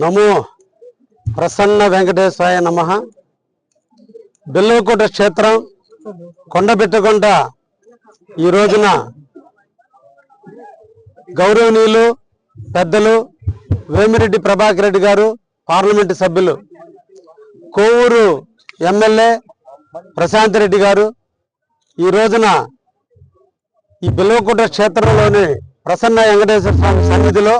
నమో ప్రసన్న వెంకటేశ్వరాయ నమ. బెల్లకోట క్షేత్రం కొండబెట్టకొండ ఈ రోజున గౌరవనీయులు పెద్దలు వేమిరెడ్డి ప్రభాకర్ రెడ్డి గారు పార్లమెంటు సభ్యులు కోవూరు ఎమ్మెల్యే ప్రశాంత్ రెడ్డి గారు ఈ రోజున ఈ బిల్వకోట క్షేత్రంలోని ప్రసన్న వెంకటేశ్వర స్వామి సన్నిధిలో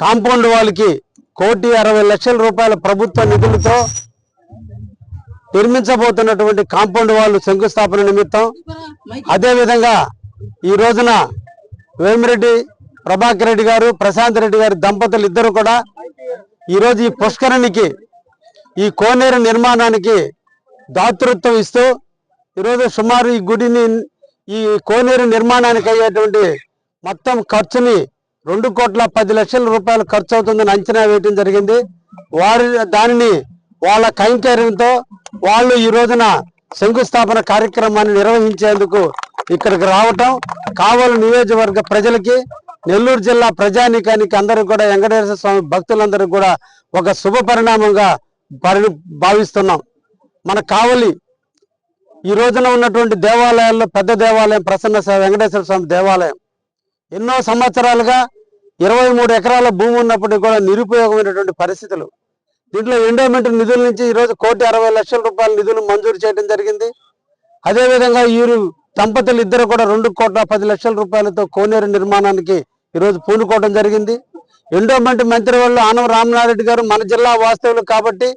కాంపౌండ్ వాళ్ళకి కోటి అరవై లక్షల రూపాయల ప్రభుత్వ నిధులతో నిర్మించబోతున్నటువంటి కాంపౌండ్ వాళ్ళు శంకుస్థాపన నిమిత్తం అదేవిధంగా ఈ రోజున వేమిరెడ్డి ప్రభాకర్ రెడ్డి గారు ప్రశాంత్ రెడ్డి గారి దంపతులు ఇద్దరు కూడా ఈరోజు ఈ పుష్కరణికి ఈ కోనేరు నిర్మాణానికి దాతృత్వం ఇస్తూ ఈరోజు సుమారు ఈ గుడిని ఈ కోనేరు నిర్మాణానికి అయ్యేటువంటి మొత్తం ఖర్చుని రెండు కోట్ల పది లక్షల రూపాయలు ఖర్చు అవుతుందని అంచనా వేయటం జరిగింది. వారి దానిని వాళ్ళ కైంకర్యంతో వాళ్ళు ఈ రోజున శంకుస్థాపన కార్యక్రమాన్ని నిర్వహించేందుకు ఇక్కడికి రావటం కావలి నియోజకవర్గ ప్రజలకి నెల్లూరు జిల్లా ప్రజానీకానికి అందరూ కూడా వెంకటేశ్వర స్వామి భక్తులందరూ కూడా ఒక శుభ పరిణామంగా పరి భావిస్తున్నాం. మన కావలి ఈ రోజున ఉన్నటువంటి దేవాలయాల్లో పెద్ద దేవాలయం ప్రసన్న వెంకటేశ్వర స్వామి దేవాలయం. ఎన్నో సంవత్సరాలుగా ఇరవై మూడు ఎకరాల భూమి ఉన్నప్పటికీ కూడా నిరుపయోగమైనటువంటి పరిస్థితులు. దీంట్లో ఎండోమెంట్ నిధుల నుంచి ఈరోజు కోటి అరవై లక్షల రూపాయల నిధులు మంజూరు చేయడం జరిగింది. అదేవిధంగా వీరు దంపతులు ఇద్దరు కూడా రెండు కోట్ల పది లక్షల రూపాయలతో కోనేరు నిర్మాణానికి ఈరోజు పూనుకోవడం జరిగింది. ఎండోమెంట్ మంత్రి వాళ్ళు ఆనవ రామనారెడ్డి గారు మన జిల్లా వాస్తవులు కాబట్టి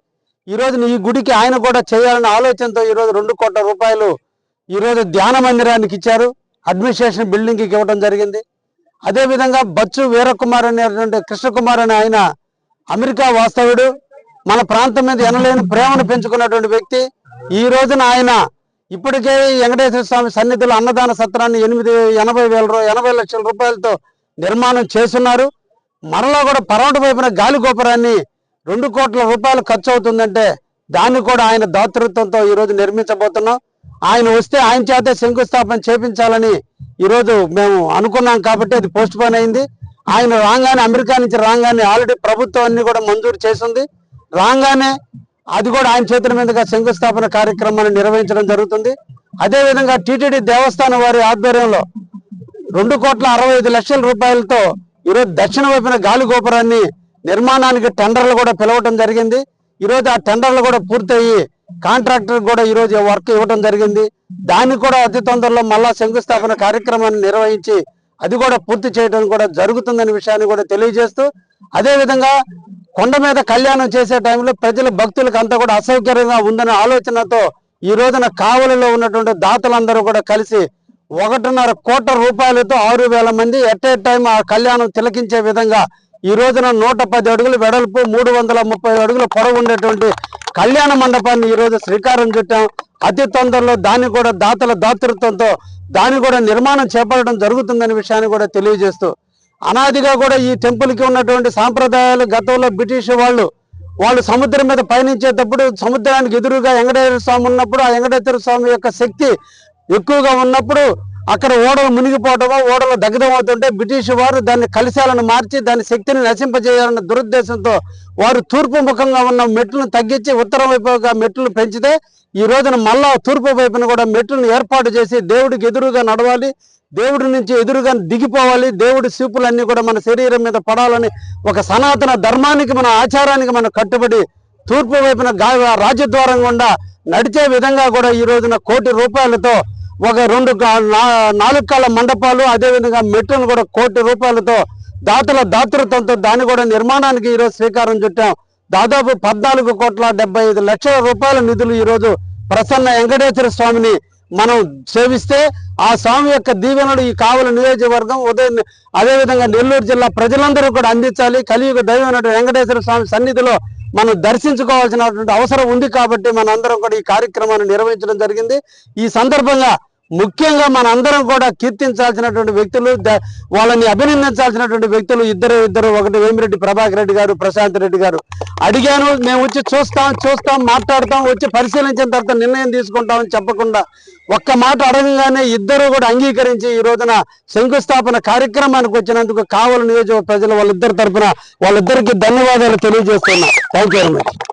ఈ ఈ గుడికి ఆయన కూడా చేయాలనే ఆలోచనతో ఈరోజు రెండు కోట్ల రూపాయలు ఈ రోజు ధ్యాన మందిరానికి ఇచ్చారు. అడ్మినిస్ట్రేషన్ బిల్డింగ్కి ఇవ్వడం జరిగింది. అదేవిధంగా బచ్చు వీరకుమార్ అనేటువంటి కృష్ణకుమార్ అనే ఆయన అమెరికా వాస్తవుడు మన ప్రాంతం మీద ఎనలేని ప్రేమను పెంచుకున్నటువంటి వ్యక్తి. ఈ రోజున ఆయన ఇప్పటికే వెంకటేశ్వర స్వామి సన్నిధిలో అన్నదాన సత్రాన్ని ఎనిమిది ఎనభై వేల ఎనభై లక్షల రూపాయలతో నిర్మాణం చేస్తున్నారు. మరలా కూడా పరమటి వైపున గాలి గోపురాన్ని రెండు కోట్ల రూపాయలు ఖర్చు అవుతుందంటే దాన్ని కూడా ఆయన దాతృత్వంతో ఈరోజు నిర్మించబోతున్నాం. ఆయన వస్తే ఆయన చేతే శంకుస్థాపన చేపించాలని ఈరోజు మేము అనుకున్నాం కాబట్టి అది పోస్ట్ పోన్ అయింది. ఆయన రాగానే అమెరికా నుంచి రాగానే ఆల్రెడీ ప్రభుత్వం అన్ని కూడా మంజూరు చేసింది. రాగానే అది కూడా ఆయన చేతుల మీదుగా శంకుస్థాపన కార్యక్రమాన్ని నిర్వహించడం జరుగుతుంది. అదే విధంగా టిటిడి దేవస్థానం వారి ఆధ్వర్యంలో రెండు కోట్ల అరవై ఐదు లక్షల రూపాయలతో ఈరోజు దక్షిణ వైపున గాలి గోపురాన్ని నిర్మాణానికి టెండర్లు కూడా పిలవటం జరిగింది. ఈరోజు ఆ టెండర్లు కూడా పూర్తయి కాంట్రాక్టర్ కూడా ఈరోజు వర్క్ ఇవ్వడం జరిగింది. దాన్ని కూడా అతి తొందరలో మళ్ళా శంకుస్థాపన కార్యక్రమాన్ని నిర్వహించి అది కూడా పూర్తి చేయడం కూడా జరుగుతుందనే విషయాన్ని కూడా తెలియజేస్తూ అదే విధంగా కొండ మీద కళ్యాణం చేసే టైంలో ప్రజల భక్తులకు అంతా కూడా అసౌకర్యంగా ఉందనే ఆలోచనతో ఈ రోజున కావలిలో ఉన్నటువంటి దాతలందరూ కూడా కలిసి ఒకటిన్నర కోట్ల రూపాయలతో ఆరు వేల మంది ఎట్ ఏ టైం ఆ కళ్యాణం తిలకించే విధంగా ఈ రోజున నూట పది అడుగులు వెడల్పు మూడు వందల ముప్పై అడుగుల పొడవు ఉండేటువంటి కళ్యాణ మండపాన్ని ఈ రోజు శ్రీకారం చుట్టాం. అతి తొందరలో దాన్ని కూడా దాతల దాతృత్వంతో దాన్ని కూడా నిర్మాణం చేపట్టడం జరుగుతుందనే విషయాన్ని కూడా తెలియజేస్తూ అనాదిగా కూడా ఈ టెంపుల్కి ఉన్నటువంటి సాంప్రదాయాలు గతంలో బ్రిటిష్ వాళ్ళు వాళ్ళు సముద్రం మీద పయనించేటప్పుడు సముద్రానికి ఎదురుగా వెంకటేశ్వర స్వామి ఉన్నప్పుడు ఆ వెంకటేశ్వర స్వామి యొక్క శక్తి ఎక్కువగా ఉన్నప్పుడు అక్కడ ఓడలు మునిగిపోవటమో ఓడలు దగ్ధం అవుతుంటే బ్రిటిష్ వారు దాన్ని కలిశాలను మార్చి దాని శక్తిని నశింపజేయాలన్న దురుద్దేశంతో వారు తూర్పు ముఖంగా ఉన్న మెట్లను తగ్గించి ఉత్తరం వైపుగా మెట్లు పెంచితే ఈ రోజున మళ్ళా తూర్పు వైపున కూడా మెట్లను ఏర్పాటు చేసి దేవుడికి ఎదురుగా నడవాలి దేవుడి నుంచి ఎదురుగా దిగిపోవాలి దేవుడి సూపులన్నీ కూడా మన శరీరం మీద పడాలని ఒక సనాతన ధర్మానికి మన ఆచారానికి మనం కట్టుబడి తూర్పు వైపున రాజద్వారం గుండా నడిచే విధంగా కూడా ఈ రోజున కోటి రూపాయలతో ఒక రెండు నా- నాలుగు కాళ్ళ మండపాలు అదేవిధంగా మెట్లను కూడా కోటి రూపాయలతో దాతల దాతృత్వంతో దాన్ని కూడా నిర్మాణానికి ఈరోజు శ్రీకారం చుట్టాం. దాదాపు పద్నాలుగు కోట్ల డెబ్బై ఐదు లక్షల రూపాయల నిధులు ఈరోజు ప్రసన్న వెంకటేశ్వర స్వామిని మనం సేవిస్తే ఆ స్వామి యొక్క దీవెనలు ఈ కావల నియోజకవర్గం ఉదయం అదేవిధంగా నెల్లూరు జిల్లా ప్రజలందరూ కూడా అందించాలి. కలియుగ దైవం వెంకటేశ్వర స్వామి సన్నిధిలో మనం దర్శించుకోవాల్సినటువంటి అవసరం ఉంది కాబట్టి మనందరం కూడా ఈ కార్యక్రమాన్ని నిర్వహించడం జరిగింది. ఈ సందర్భంగా ముఖ్యంగా మనందరం కూడా కీర్తించాల్సినటువంటి వ్యక్తులు వాళ్ళని అభినందించాల్సినటువంటి వ్యక్తులు ఇద్దరు ఇద్దరు ఒకటి వేమిరెడ్డి ప్రభాకర్ రెడ్డి గారు ప్రశాంత్ రెడ్డి గారు. అడిగాను మేము వచ్చి చూస్తాం చూస్తాం మాట్లాడతాం వచ్చి పరిశీలించిన తర్వాత నిర్ణయం తీసుకుంటామని చెప్పకుండా ఒక్క మాట అడగగానే ఇద్దరు కూడా అంగీకరించి ఈ రోజున శంకుస్థాపన కార్యక్రమానికి వచ్చినందుకు కావలి నియోజక ప్రజలు వాళ్ళిద్దరి తరపున వాళ్ళిద్దరికి ధన్యవాదాలు తెలియజేస్తున్నా. Thank you very much